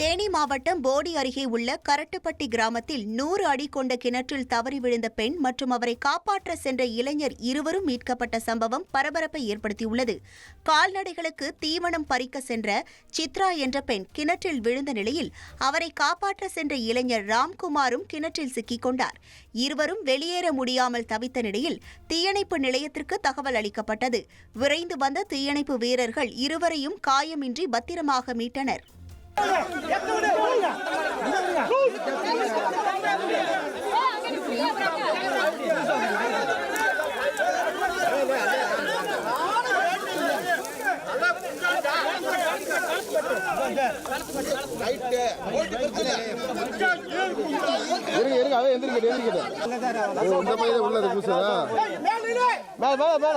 தேனி மாவட்டம் போடி அருகே உள்ள கரட்டுப்பட்டி கிராமத்தில் நூறு அடி கொண்ட கிணற்றில் தவறி விழுந்த பெண் மற்றும் அவரை காப்பாற்ற சென்ற இளைஞர் இருவரும் மீட்கப்பட்ட சம்பவம் பரபரப்பை ஏற்படுத்தியுள்ளது. கால்நடைகளுக்கு தீவனம் பறிக்க சென்ற சித்ரா என்ற பெண் கிணற்றில் விழுந்த நிலையில் அவரை காப்பாற்ற சென்ற இளைஞர் ராம்குமாரும் கிணற்றில் சிக்கிக் கொண்டார். இருவரும் வெளியேற முடியாமல் தவித்த நிலையில் தீயணைப்பு நிலையத்திற்கு தகவல் அளிக்கப்பட்டது. விரைந்து வந்த தீயணைப்பு வீரர்கள் இருவரையும் காயமின்றி பத்திரமாக மீட்டனர். இருங்க இருங்க அவன் எந்திரிக்கிட்டு எந்திரிக்கிட்டு உங்க பையன் உள்ளது புதுசா மேல மேல மேல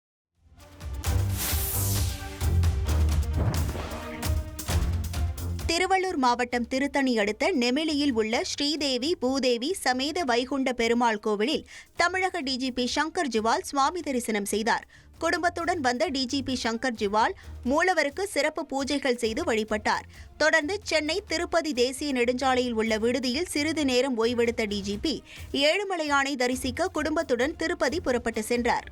திருவள்ளூர் மாவட்டம் திருத்தணி அடுத்த நெமிலியில் உள்ள ஸ்ரீதேவி பூதேவி சமேத வைகுண்ட பெருமாள் கோவிலில் தமிழக டிஜிபி சங்கர் ஜிவால் சுவாமி தரிசனம் செய்தார். குடும்பத்துடன் வந்த டிஜிபி சங்கர் ஜிவால் மூலவருக்கு சிறப்பு பூஜைகள் செய்து வழிபட்டார். தொடர்ந்து சென்னை திருப்பதி தேசிய நெடுஞ்சாலையில் உள்ள விடுதியில் சிறிது நேரம் ஓய்வெடுத்த டிஜிபி ஏழுமலையானை தரிசிக்க குடும்பத்துடன் திருப்பதி புறப்பட்டு சென்றார்.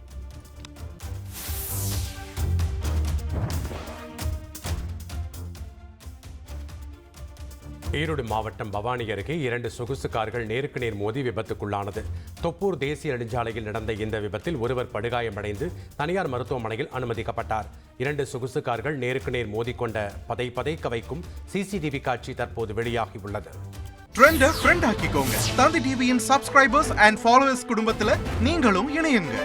ஈரோடு மாவட்டம் பவானி அருகே இரண்டு சொகுசு கார்கள் நேருக்கு நேர் மோதி விபத்துக்குள்ளானது. தொப்பூர் தேசிய நெடுஞ்சாலையில் நடந்த இந்த விபத்தில் ஒருவர் படுகாயமடைந்து தனியார் மருத்துவமனையில் அனுமதிக்கப்பட்டார். இரண்டு சொகுசு கார்கள் நேருக்கு நேர் மோதிக்கொண்ட பதை பதைக்க வைக்கும் சிசிடிவி காட்சி தற்போது வெளியாகியுள்ளது. ட்ரெண்டை ஃப்ரெண்ட் ஆக்கிக்கோங்க. தந்தி டிவியின் சப்ஸ்கிரைபர்ஸ் அண்ட் ஃபாலோவர்ஸ் குடும்பத்துல நீங்களும் இணையுங்க.